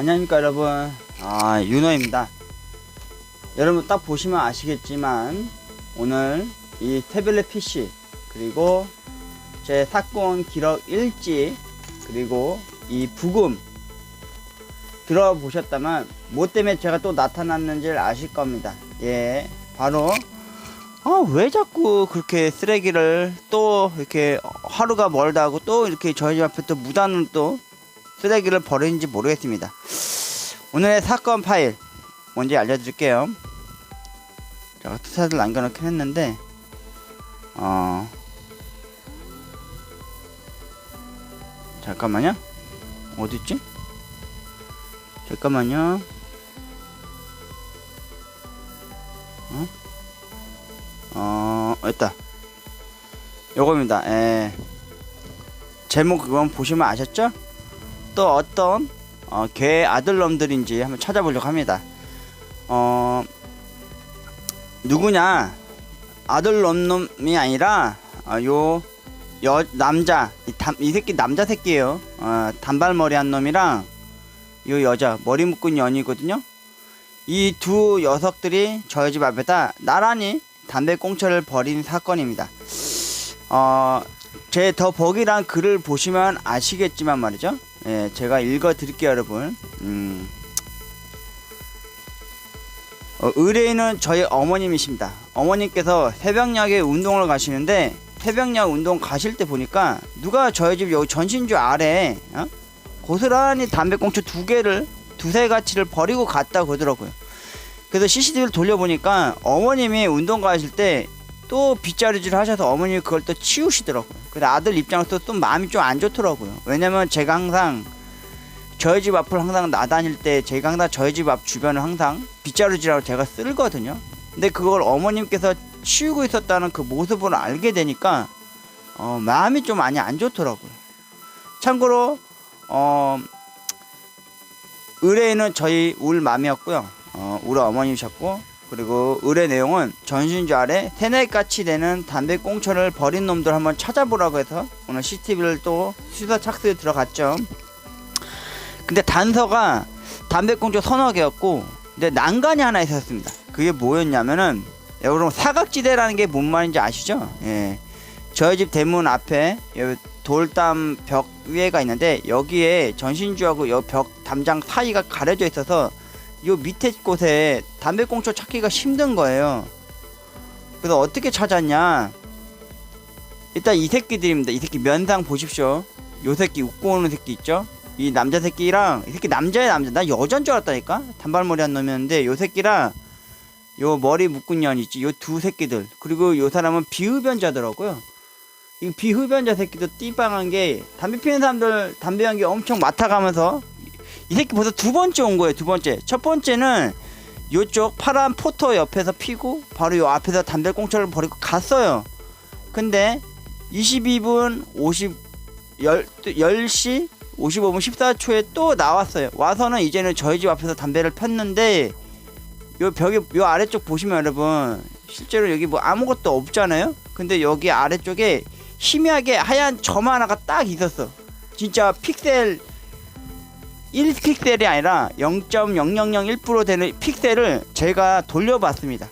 안녕하십니까 여러분. 아 윤호입니다. 여러분 딱 보시면 아시겠지만 오늘 이 태블릿 PC 그리고 제 사건 기록 일지 그리고 이 부금 들어보셨다면 뭐 때문에 제가 또 나타났는지를 아실 겁니다. 예 바로 아 왜 자꾸 그렇게 쓰레기를 또 이렇게 하루가 멀다 하고 또 이렇게 저희 집 앞에 또 무단으로 또 쓰레기를 버리는지 모르겠습니다. 오늘의 사건 파일 뭔지 알려드릴게요. 제가 투사를 남겨놓긴 했는데 어 잠깐만요. 어디 있지? 잠깐만요. 어? 어, 있다. 요겁니다. 예. 제목 그건 보시면 아셨죠? 또 어떤 어, 개 아들놈들인지 한번 찾아보려고 합니다. 어 누구냐 아들놈놈이 아니라 어, 요 여 남자 이, 담, 이 새끼 남자 새끼예요. 어, 단발머리 한 놈이랑 요 여자 머리 묶은 년이거든요. 이 두 녀석들이 저희 집 앞에다 나란히 담배 꽁초를 버린 사건입니다. 어, 제 더 버기란 글을 보시면 아시겠지만 말이죠. 예, 제가 읽어 드릴게요, 여러분. 음. 어, 의뢰인은 저희 어머님이십니다. 어머님께서 새벽녘에 운동을 가시는데 새벽녘 운동 가실 때 보니까 누가 저희 집 여기 전신주 아래 어? 고스란히 담배꽁초 두 개를 두세 가치를 버리고 갔다 그러더라고요. 그래서 CCTV를 돌려보니까 어머님이 운동 가실 때 또 빗자루질 하셔서 어머님이 그걸 또 치우시더라고요. 근데 아들 입장에서 또 마음이 좀 안 좋더라고요. 왜냐면 제가 항상 저희 집 앞을 항상 나다닐 때 제가 항상 저희 집 앞 주변을 항상 빗자루질하고 제가 쓸거든요. 근데 그걸 어머님께서 치우고 있었다는 그 모습을 알게 되니까 어, 마음이 좀 많이 안 좋더라고요. 참고로 어, 의뢰인은 저희 울 맘이었고요. 어, 우리 어머님이셨고 그리고 의뢰 내용은 전신주 아래 세네같이 되는 담배 꽁초를 버린 놈들 한번 찾아보라고 해서 오늘 CCTV를 또 수사 착수에 들어갔죠. 근데 단서가 담배 꽁초 서너 개였고 근데 난간이 하나 있었습니다. 그게 뭐였냐면은 여러분 사각지대라는 게 뭔 말인지 아시죠? 예. 저희 집 대문 앞에 돌담 벽 위에가 있는데 여기에 전신주하고 여벽 담장 사이가 가려져 있어서 요 밑에 곳에 담배꽁초 찾기가 힘든 거예요. 그래서 어떻게 찾았냐? 일단 이 새끼들입니다. 이 새끼 면상 보십시오. 요 새끼 웃고 오는 새끼 있죠? 이 남자 새끼랑 이 새끼 남자의 남자. 나 여잔 줄 알았다니까. 단발머리 한 놈이었는데 요 새끼랑 요 머리 묶은 년 있지. 요 두 새끼들. 그리고 요 사람은 비흡연자더라고요. 이 비흡연자 새끼도 띠빵한 게 담배 피는 사람들 담배 연기 엄청 맡아가면서 이 새끼 벌써 두 번째 온 거예요. 두 번째. 첫 번째는 요쪽 파란 포터 옆에서 피고 바로 요 앞에서 담배 꽁초를 버리고 갔어요. 근데 22분 50 10, 10시 55분 14초에 또 나왔어요. 와서는 이제는 저희 집 앞에서 담배를 폈는데 요 벽에 요 아래쪽 보시면 여러분 실제로 여기 뭐 아무것도 없잖아요. 근데 여기 아래쪽에 희미하게 하얀 점 하나가 딱 있었어. 진짜 픽셀 1픽셀이 아니라 0.0001% 되는 픽셀을 제가 돌려봤습니다.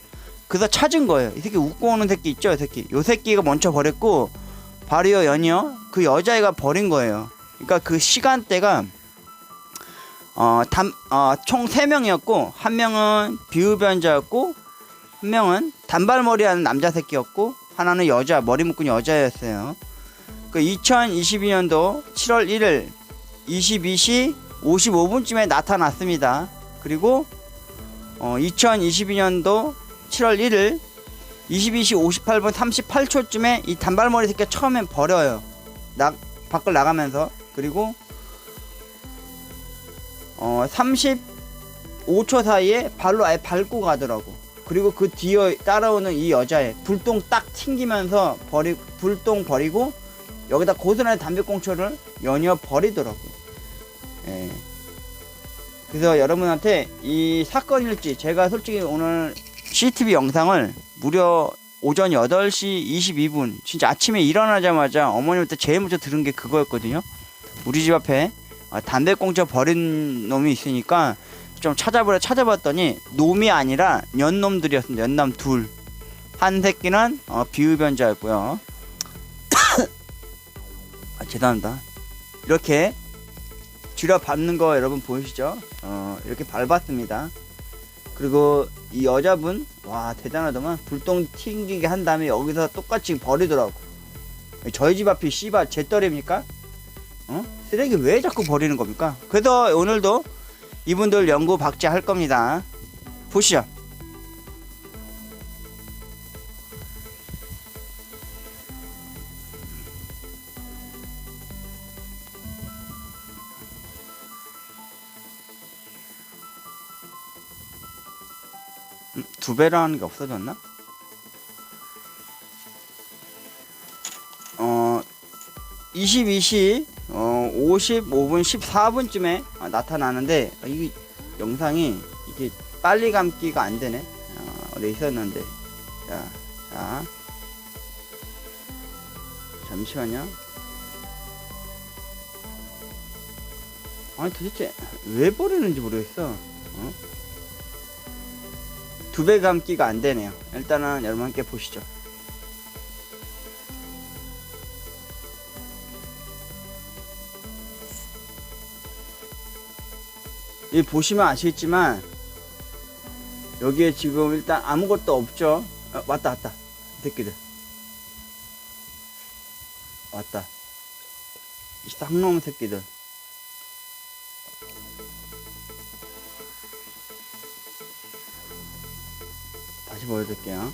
그래서 찾은 거예요. 이 새끼 웃고 오는 새끼 있죠? 이 새끼. 요 새끼가 먼저 버렸고 바리오 연이요. 그 여자애가 버린 거예요. 그러니까 그 시간대가 어, 담, 어, 총 3명이었고 한 명은 비흡연자였고 한 명은 단발머리 하는 남자 새끼였고 하나는 여자 머리 묶은 여자였어요. 그 2022년도 7월 1일 22시 55분쯤에 나타났습니다. 그리고 어, 2022년도 7월 1일 22시 58분 38초쯤에 이 단발머리 새끼가 처음엔 버려요. 나 밖을 나가면서 그리고 어 35초 사이에 발로 아예 밟고 가더라고. 그리고 그 뒤에 따라오는 이 여자애 불똥 딱 튕기면서 버리 불똥 버리고 여기다 고스란히 담배꽁초를 연이어 버리더라고. 예. 그래서 여러분한테 이 사건 일지 제가 솔직히 오늘 CCTV 영상을 무려 오전 8시 22분 진짜 아침에 일어나자마자 어머님한테 제일 먼저 들은 게 그거였거든요. 우리 집 앞에 아, 담배꽁초 버린 놈이 있으니까 좀 찾아보려 찾아봤더니 놈이 아니라 년놈들이었습니다. 연남 둘. 한 새끼는 어, 비흡연자였고요. 아, 죄송합니다. 이렇게 쥐려 밟는 거 여러분 보이시죠? 어, 이렇게 밟았습니다. 그리고 이 여자분 와 대단하더만 불똥 튕기게 한 다음에 여기서 똑같이 버리더라고. 저희 집 앞이 씨발 제 떨입니까? 어? 쓰레기 왜 자꾸 버리는 겁니까? 그래서 오늘도 이분들 연구 박제할 겁니다. 보시죠. 음, 두 배라는 게 없어졌나? 어, 22시 어, 55분 14분쯤에 나타나는데 아, 이 영상이 이게 빨리 감기가 안 되네. 어, 어디 있었는데. 자, 자. 잠시만요. 아니 도대체 왜 버리는지 모르겠어. 어? 두 배 감기가 안 되네요. 일단은 여러분 함께 보시죠. 이 보시면 아시겠지만 여기에 지금 일단 아무것도 없죠. 어, 왔다 왔다 이 새끼들 왔다 이 쌍놈 새끼들 보여드릴게요.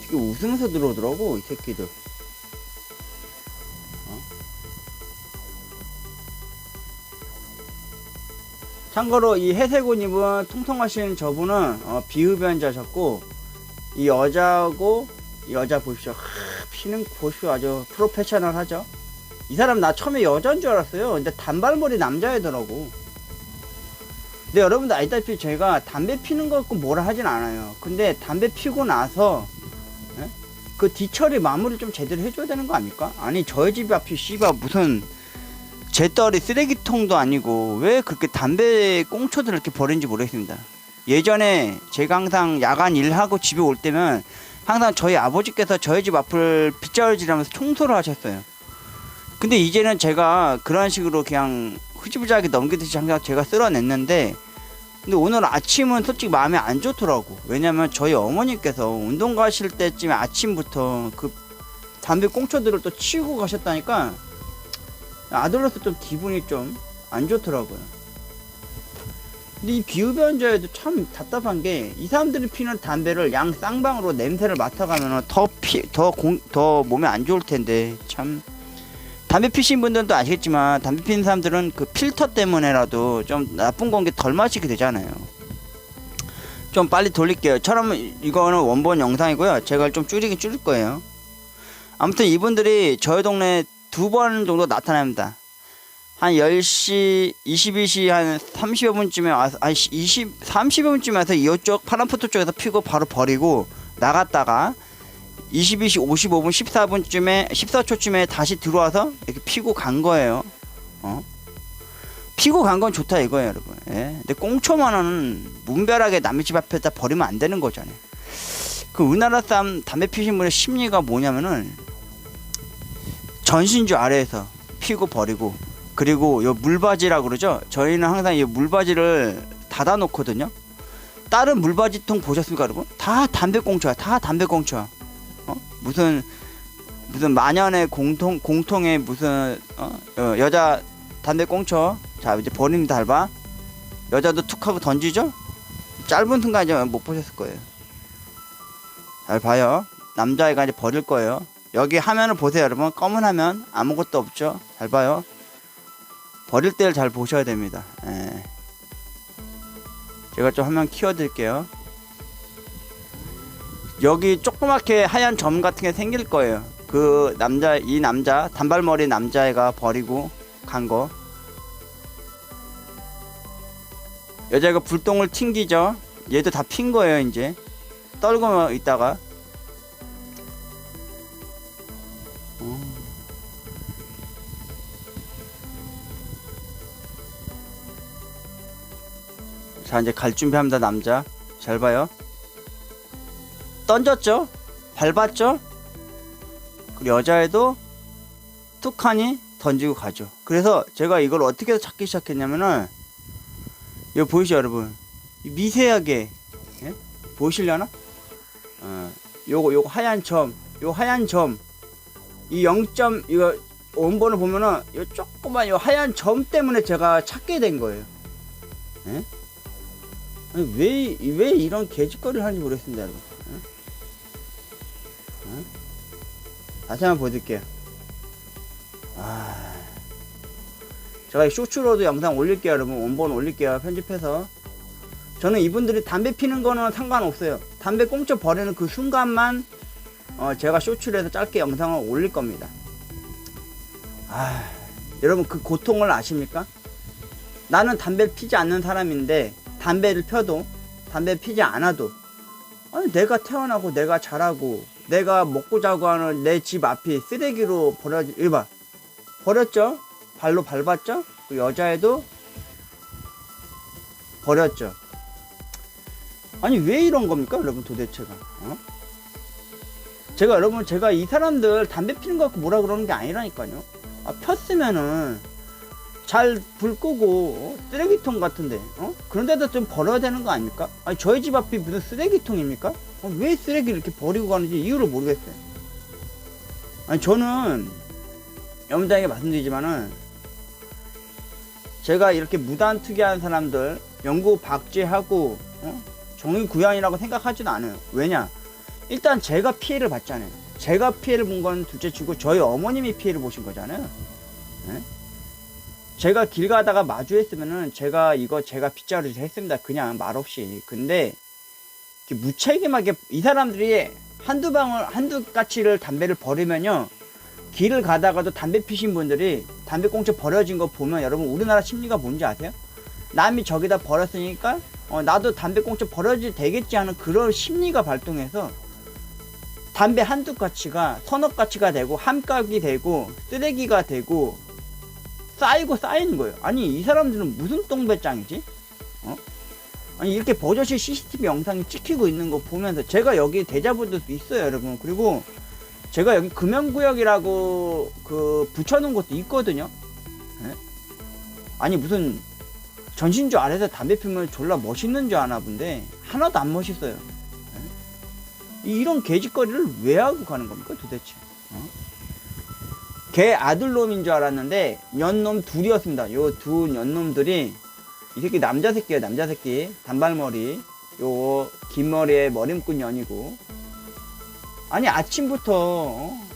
되게 웃으면서 들어오더라고 이 새끼들. 어? 참고로 이 입은 통통하신 저분은 어, 비흡연자셨고 이 여자고 이 여자 보십시오. 하, 피는 보십시오 아주 프로페셔널하죠. 이 사람 나 처음에 여자인 줄 알았어요. 근데 단발머리 남자애더라고. 근데 여러분들 알다시피 제가 담배 피는 거 갖고 뭐라 하진 않아요. 근데 담배 피고 나서 예? 그 뒤처리 마무리 좀 제대로 해줘야 되는 거 아닙니까? 아니 저희 집 앞이 씨발 무슨 제 딸이 쓰레기통도 아니고 왜 그렇게 담배 꽁초들을 이렇게 버리는지 모르겠습니다. 예전에 제가 항상 야간 일하고 집에 올 때면 항상 저희 아버지께서 저희 집 앞을 빗자루질하면서 청소를 하셨어요. 근데 이제는 제가 그런 식으로 그냥 흐지부지하게 넘기듯이 항상 제가 쓸어냈는데 근데 오늘 아침은 솔직히 마음에 안 좋더라고. 왜냐면 저희 어머니께서 운동 가실 때쯤에 아침부터 그 담배 꽁초들을 또 치우고 가셨다니까 아들로서 좀 기분이 좀 안 좋더라고요. 근데 이 비흡연자에도 참 답답한 게 이 사람들이 피는 담배를 양 쌍방으로 냄새를 맡아가면 더피더더 몸에 안 좋을 텐데. 참 담배 피신 분들도 아시겠지만 담배 피는 사람들은 그 필터 때문에라도 좀 나쁜 공기 덜 마시게 되잖아요. 좀 빨리 돌릴게요. 처럼 이거는 원본 영상이고요. 제가 좀 줄이긴 줄일 거예요. 아무튼 이분들이 저희 동네 두 번 정도 나타납니다. 한 10시, 22시 한 30여 분쯤에 와서, 한 20, 30여 분쯤에 와서 이쪽 파란포토 쪽에서 피고 바로 버리고 나갔다가 22시 55분 14분쯤에 14초쯤에 다시 들어와서 이렇게 피고 간 거예요. 어? 피고 간 건 좋다 이거예요, 여러분. 예. 근데 꽁초만은 문별하게 남의 집 앞에다 버리면 안 되는 거잖아요. 그 우리나라 사람 담배 피신 분의 심리가 뭐냐면은 전신주 아래에서 피고 버리고 그리고 요 물바지라 그러죠. 저희는 항상 이 물바지를 닫아 놓거든요. 다른 물바지통 보셨습니까, 여러분? 다 담배 꽁초야. 다 담배 꽁초야. 어? 무슨 무슨 만연의 공통 공통의 무슨 어? 어, 여자 담배 꽁초. 자 이제 버립니다 달바. 여자도 툭 하고 던지죠? 짧은 순간 이제 못 보셨을 거예요. 잘 봐요. 남자애가 이제 버릴 거예요. 여기 화면을 보세요 여러분. 검은 화면. 아무것도 없죠? 잘 봐요. 버릴 때를 잘 보셔야 됩니다. 예. 제가 좀 화면 키워 드릴게요 여기 조그맣게 하얀 점 같은 게 생길 거예요. 그 남자 이 남자 단발머리 남자애가 버리고 간 거. 여자애가 불똥을 튕기죠. 얘도 다 핀 거예요 이제. 떨고 있다가. 자 이제 갈 준비합니다 남자 잘 봐요 던졌죠? 밟았죠? 그리고 여자애도 툭하니 던지고 가죠. 그래서 제가 이걸 어떻게 찾기 시작했냐면은 이거 보이시죠 여러분? 이 미세하게 예? 보이시려나? 어, 요거 요거 하얀 점 요 하얀 점 이 0점 이거 원본을 보면은 요 조그만 요 하얀 점 때문에 제가 찾게 된 거예요. 예? 아니 왜, 왜 이런 개짓거리를 하는지 모르겠습니다, 여러분. 다시 한번 보여드릴게요. 아. 제가 이 쇼츠로도 영상 올릴게요, 여러분. 원본 올릴게요, 편집해서. 저는 이분들이 담배 피는 거는 상관없어요. 담배 꽁쳐 버리는 그 순간만, 어, 제가 쇼츠로 해서 짧게 영상을 올릴 겁니다. 아. 여러분, 그 고통을 아십니까? 나는 담배를 피지 않는 사람인데 담배를 펴도 담배 피지 않아도 아니 내가 태어나고 내가 자라고 내가 먹고 자고 하는 내 집 앞이 쓰레기로 버려지 일봐. 버렸죠? 발로 밟았죠? 그 여자애도 버렸죠. 아니 왜 이런 겁니까 여러분 도대체가? 어? 제가 여러분 제가 이 사람들 담배 피는 거 갖고 뭐라 그러는 게 아니라니까요. 아 폈으면은 잘 불 끄고 어? 쓰레기통 같은데 어? 그런데도 좀 버려야 되는 거 아닙니까? 아니 저희 집 앞이 무슨 쓰레기통입니까? 어, 왜 쓰레기를 이렇게 버리고 가는지 이유를 모르겠어요. 아니 저는 여러분들에게 말씀드리지만은 제가 이렇게 무단 투기한 사람들 연구 박제하고 어? 정의 구현이라고 생각하지도 않아요. 왜냐? 일단 제가 피해를 봤잖아요. 제가 피해를 본 건 둘째 치고 저희 어머님이 피해를 보신 거잖아요. 예? 제가 길 가다가 마주했으면은 제가 이거 제가 빗자루 했습니다. 그냥 말없이. 근데 무책임하게 이 사람들이 한두 방울 한두 까치를 담배를 버리면요. 길을 가다가도 담배 피신 분들이 담배 꽁초 버려진 거 보면 여러분 우리나라 심리가 뭔지 아세요? 남이 저기다 버렸으니까 어, 나도 담배 꽁초 버려지 되겠지 하는 그런 심리가 발동해서 담배 한두 까치가 서너 까치가 되고 한 깍이 되고 쓰레기가 되고 쌓이고 쌓이는 거예요. 아니 이 사람들은 무슨 똥배짱이지? 어? 아니 이렇게 버젓이 CCTV 영상이 찍히고 있는 거 보면서 제가 여기 대자보도 있어요, 여러분. 그리고 제가 여기 금연구역이라고 그 붙여놓은 것도 있거든요. 예? 아니 무슨 전신주 아래서 담배 피우면 졸라 멋있는 줄 아나 본데 하나도 안 멋있어요. 예? 이런 개짓거리를 왜 하고 가는 겁니까 도대체? 어? 걔 아들놈인 줄 알았는데 년놈 둘이었습니다. 요두 년놈들이 이 새끼 남자 새끼예요. 남자 새끼 단발머리 요 긴 머리에 머리 묶은 년이고 아니 아침부터 어?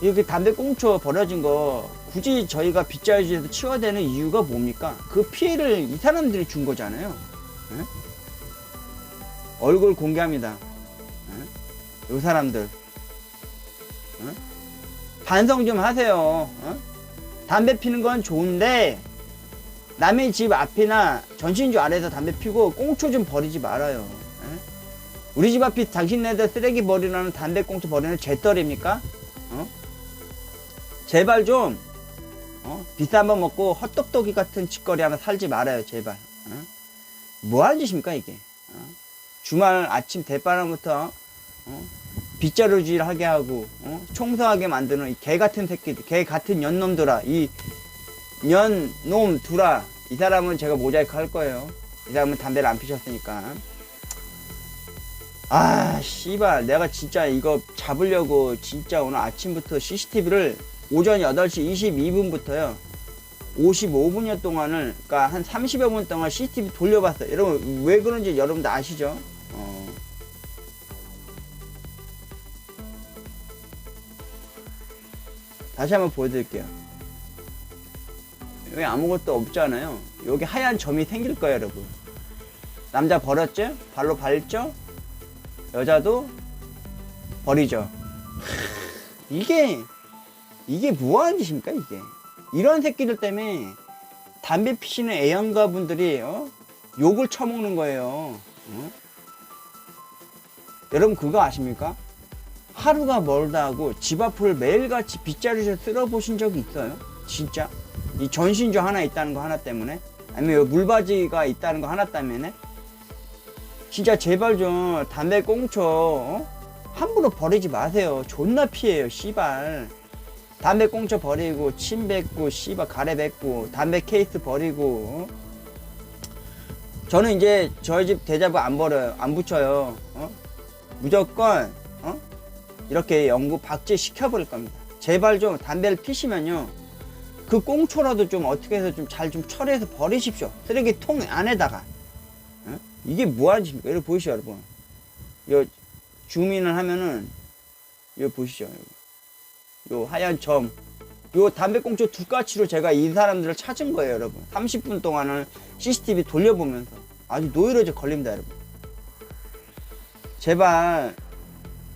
이렇게 담배 꽁초 버려진 거 굳이 저희가 빗자루지에서 치워야 되는 이유가 뭡니까? 그 피해를 이 사람들이 준 거잖아요. 예? 얼굴 공개합니다. 예? 요 사람들. 예? 반성 좀 하세요. 어? 담배 피는 건 좋은데 남의 집 앞이나 전신주 아래에서 담배 피고 꽁초 좀 버리지 말아요. 예? 우리 집 앞이 당신네들 쓰레기 버리라는 담배 꽁초 버리는 죄떨입니까? 어? 제발 좀 어? 비싼 거 먹고 헛똑똑이 같은 짓거리 하면 살지 말아요 제발 어? 뭐 하는 짓입니까 이게 어? 주말 아침 대바람부터 어? 빗자루질 하게 하고 어? 청소하게 만드는 이개 같은 새끼들 개 같은 년놈들아. 이 년놈 두라 이 사람은 제가 모자이크 할 거예요. 이 사람은 담배를 안 피셨으니까. 아 씨발. 내가 진짜 이거 잡으려고 진짜 오늘 아침부터 CCTV를 오전 8시 22분부터요. 55분여 동안을 그러니까 한 30여 분 동안 CCTV 돌려봤어요. 여러분 왜 그런지 여러분들 아시죠? 다시 한번 보여드릴게요 여기 아무것도 없잖아요 여기 하얀 점이 생길 거예요 여러분 남자 버렸죠? 발로 밟죠? 여자도 버리죠 이게 이게 뭐 하는 짓입니까 이게 이런 새끼들 때문에 담배 피시는 애연가 분들이 어? 욕을 처먹는 거예요 어? 여러분 그거 아십니까? 하루가 멀다 하고 집 앞을 매일같이 빗자루에서 쓸어 보신 적이 있어요? 진짜? 이 전신주 하나 있다는 거 하나 때문에 아니면 물바지가 있다는 거 하나 때문에 진짜 제발 좀 담배 꽁초 어? 함부로 버리지 마세요. 존나 피해요, 씨발. 담배 꽁초 버리고 침 뱉고 씨발 가래 뱉고 담배 케이스 버리고 어? 저는 이제 저희 집 대자부 안 버려요. 안 붙여요. 어? 무조건 어? 이렇게 연구 박제 시켜 버릴 겁니다. 제발 좀 담배를 피시면요. 그 꽁초라도 좀 어떻게 해서 좀 잘좀 처리해서 버리십시오. 쓰레기통 안에다가. 어? 이게 뭐하는 짓입니까? 여러분 보이시죠, 여러분? 요 주민을 하면은 요 보시죠. 요, 요 하얀 점. 요 담배꽁초 두 가치로 제가 이 사람들을 찾은 거예요, 여러분. 30분 동안을 CCTV 돌려보면서 아주 노이로제 걸립니다, 여러분. 제발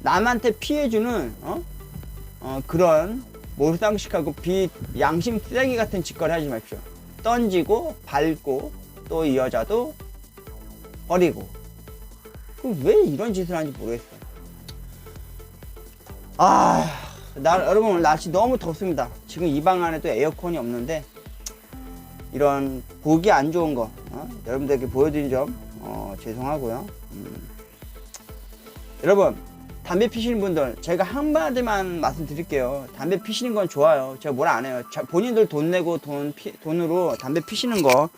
남한테 피해주는 어? 어, 그런 몰상식하고 비 양심 쓰레기 같은 짓거리 하지 마십시오. 던지고 밟고 또 이 여자도 버리고 그왜 이런 짓을 하는지 모르겠어요. 아, 나 여러분 날씨 너무 덥습니다. 지금 이 방 안에도 에어컨이 없는데 이런 보기 안 좋은 거 어? 여러분들에게 보여드린 점 어, 죄송하고요. 음. 여러분 담배 피시는 분들 제가 한마디만 말씀드릴게요. 담배 피시는 건 좋아요. 제가 뭐라 안 해요. 자, 본인들 돈 내고 돈 피, 돈으로 담배 피시는 거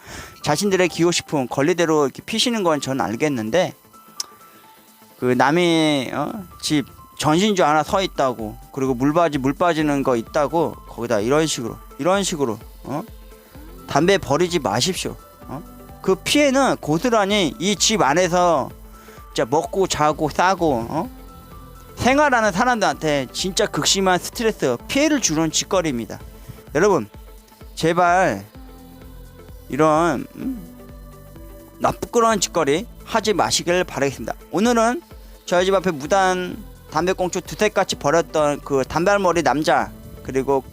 자신들의 기호식품 권리대로 이렇게 피시는 건 저는 알겠는데 그 남의 어? 집 전신주 하나 서 있다고 그리고 물바지 물 빠지는 거 있다고 거기다 이런 식으로 이런 식으로 어? 담배 버리지 마십시오. 어? 그 피해는 고스란히 이 집 안에서 진짜 먹고 자고 싸고 어? 생활하는 사람들한테 진짜 극심한 스트레스 피해를 주는 짓거리입니다. 여러분 제발 이런 음, 나쁘끄러운 짓거리 하지 마시길 바라겠습니다. 오늘은 저희 집 앞에 무단 담배꽁초 두색같이 버렸던 그 단발머리 남자 그리고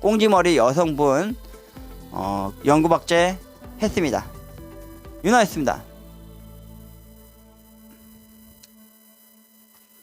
꽁지머리 여성분 어, 연구박제 했습니다. 윤화했습니다.